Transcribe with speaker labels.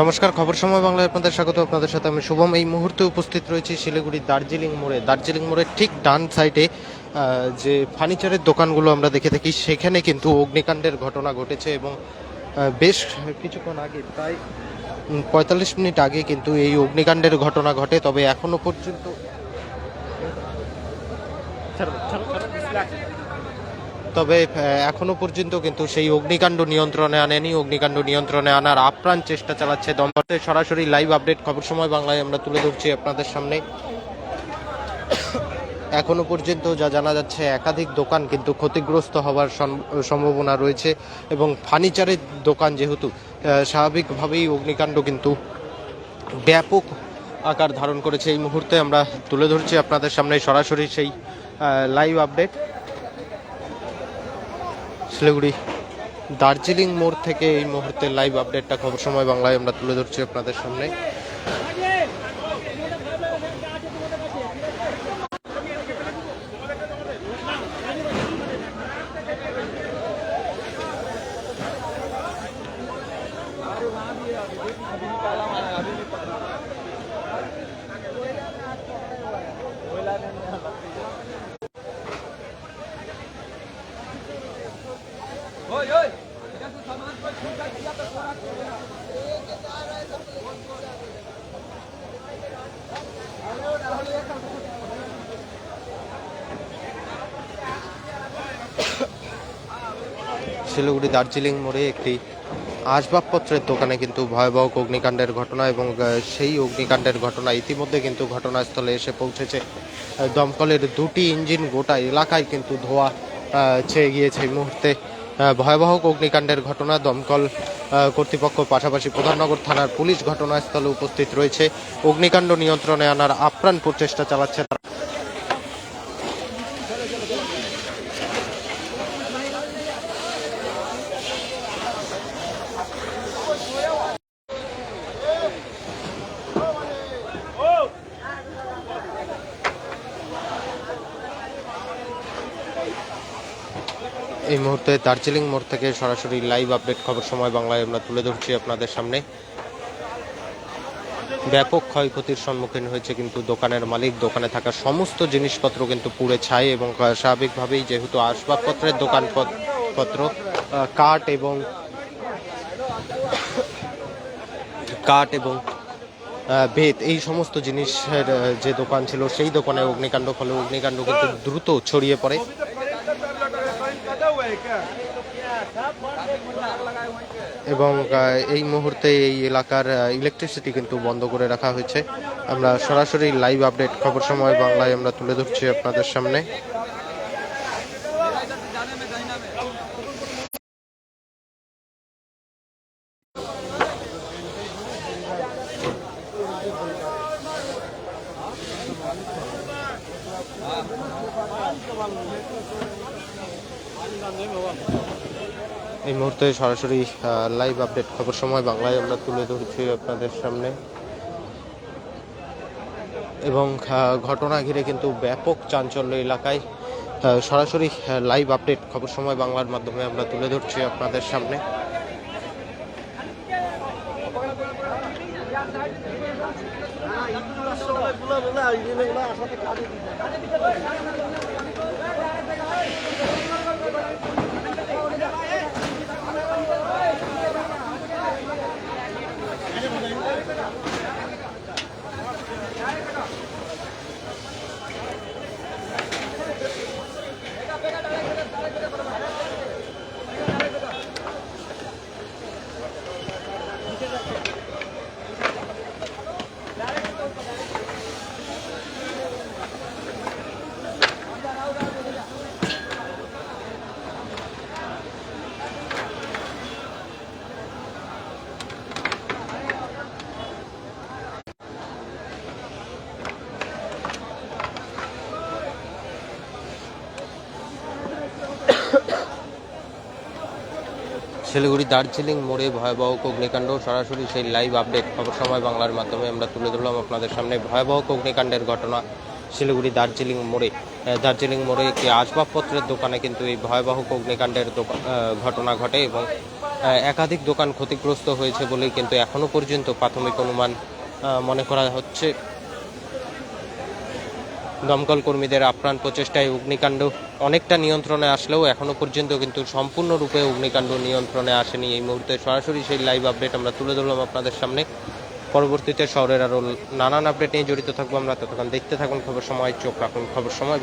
Speaker 1: নমস্কার, খবর সময় বাংলায় আপনাদের স্বাগত। আপনাদের সাথে আমি শুভম। এই মুহূর্তে উপস্থিত রয়েছি শিলিগুড়ি দার্জিলিং মোড়ে। দার্জিলিং মোড়ের ঠিক ডান সাইডে যে ফার্নিচারের দোকানগুলো আমরা দেখে থাকি, সেখানে কিন্তু অগ্নিকাণ্ডের ঘটনা ঘটেছে এবং বেশ কিছুক্ষণ আগে, প্রায় পঁয়তাল্লিশ মিনিট আগে কিন্তু এই অগ্নিকাণ্ডের ঘটনা ঘটে। তবে এখনও পর্যন্ত তবে এখনও পর্যন্ত কিন্তু সেই অগ্নিকাণ্ড নিয়ন্ত্রণে আনেনি। অগ্নিকাণ্ড নিয়ন্ত্রণে আনার আপ্রাণ চেষ্টা চালাচ্ছে দমদমে সরাসরি লাইভ আপডেট খবর সময় বাংলায় আমরা তুলে ধরছি আপনাদের সামনে। এখনও পর্যন্ত যা জানা যাচ্ছে, একাধিক দোকান কিন্তু ক্ষতিগ্রস্ত হওয়ার সম- সম্ভাবনা রয়েছে এবং ফার্নিচারের দোকান যেহেতু স্বাভাবিকভাবেই অগ্নিকাণ্ড কিন্তু ব্যাপক আকার ধারণ করেছে। এই মুহূর্তে আমরা তুলে ধরছি আপনাদের সামনে সরাসরি সেই লাইভ আপডেট। শিলিগুড়ি দার্জিলিং মোড় থেকে এই মুহূর্তে লাইভ আপডেটটা খবর সময় বাংলায় আমরা তুলে ধরছি আপনাদের সামনে। শিলিগুড়ি দার্জিলিং মোড়ে একটি আসবাবপত্রের দোকানে কিন্তু ভয়াবহ অগ্নিকাণ্ডের ঘটনা এবং সেই অগ্নিকাণ্ডের ঘটনা ইতিমধ্যে কিন্তু ঘটনাস্থলে এসে পৌঁছেছে। দমকলের দুটি ইঞ্জিন গোটা এলাকায় কিন্তু ধোয়া ছেয়ে গিয়েছে এই মুহূর্তে। ভয়াবহ অগ্নিকাণ্ডের ঘটনা দমকল কর্তৃপক্ষ পাশাপাশি প্রধাননগর থানার পুলিশ ঘটনাস্থলে উপস্থিত রয়েছে। অগ্নিকাণ্ড নিয়ন্ত্রণে আনার আপ্রাণ প্রচেষ্টা চালাচ্ছে তারা। এই মুহূর্তে দার্জিলিং মোড় থেকে সরাসরি লাইভ আপডেট খবর সময় বাংলায় আমরা তুলে ধরছি আপনাদের সামনে। ব্যাপক ক্ষয়ক্ষতির সম্মুখীন হয়েছে কিন্তু দোকানের মালিক। দোকানে থাকা সমস্ত জিনিসপত্র কিন্তু পুড়ে ছাই এবং স্বাভাবিকভাবেই যেহেতু আসবাবপত্রের দোকান পত- পত্র কাঠ এবং কাঠ এবং বেত, এই সমস্ত জিনিসের যে দোকান ছিল সেই দোকানে অগ্নিকাণ্ড, ফলে অগ্নিকাণ্ড কিন্তু দ্রুত ছড়িয়ে পড়ে। এবং এই মুহূর্তে এই এলাকার ইলেকট্রিসিটি কিন্তু বন্ধ করে রাখা হয়েছে। আমরা সরাসরি লাইভ আপডেট খবর সময় বাংলায় আমরা তুলে ধরছি আপনাদের সামনে। এই মুহূর্তে সরাসরি লাইভ আপডেট খবর সময় বাংলায় আমরা তুলে ধরছি আপনাদের সামনে। এবং ঘটনা ঘিরে কিন্তু ব্যাপক চাঞ্চল্য এলাকায় সরাসরি লাইভ আপডেট খবর সময় বাংলার মাধ্যমে আমরা তুলে ধরছি আপনাদের সামনে। শিলিগুড়ি দার্জিলিং, মোড়ে, ভয়াবহ অগ্নিকাণ্ড, সরাসরি সেই লাইভ আপডেট খবর সময় বাংলার মাধ্যমে আমরা তুলে ধরলাম আপনাদের সামনে। ভয়াবহ অগ্নিকাণ্ডের ঘটনা শিলিগুড়ি, দার্জিলিং, মোড়ে। দার্জিলিং, মোড়ে একটি আসবাবপত্রের দোকানে কিন্তু এই ভয়াবহ অগ্নিকাণ্ডের ঘটনা ঘটে এবং একাধিক দোকান ক্ষতিগ্রস্ত হয়েছে বলেই কিন্তু এখনও পর্যন্ত প্রাথমিক অনুমান মনে করা হচ্ছে। দমকল কর্মীদের আপ্রাণ প্রচেষ্টায় অগ্নিকাণ্ড অনেকটা নিয়ন্ত্রণে আসলেও এখনও পর্যন্ত কিন্তু সম্পূর্ণরূপে অগ্নিকাণ্ড নিয়ন্ত্রণে আসেনি। এই মুহূর্তে সরাসরি সেই লাইভ আপডেট আমরা তুলে ধরলাম আপনাদের সামনে। পরবর্তীতে শহরের আরও নানান আপডেট নিয়ে জড়িত থাকব আমরা। ততক্ষণ দেখতে থাকুন, খবর সময়, চোখ রাখুন, খবর সময়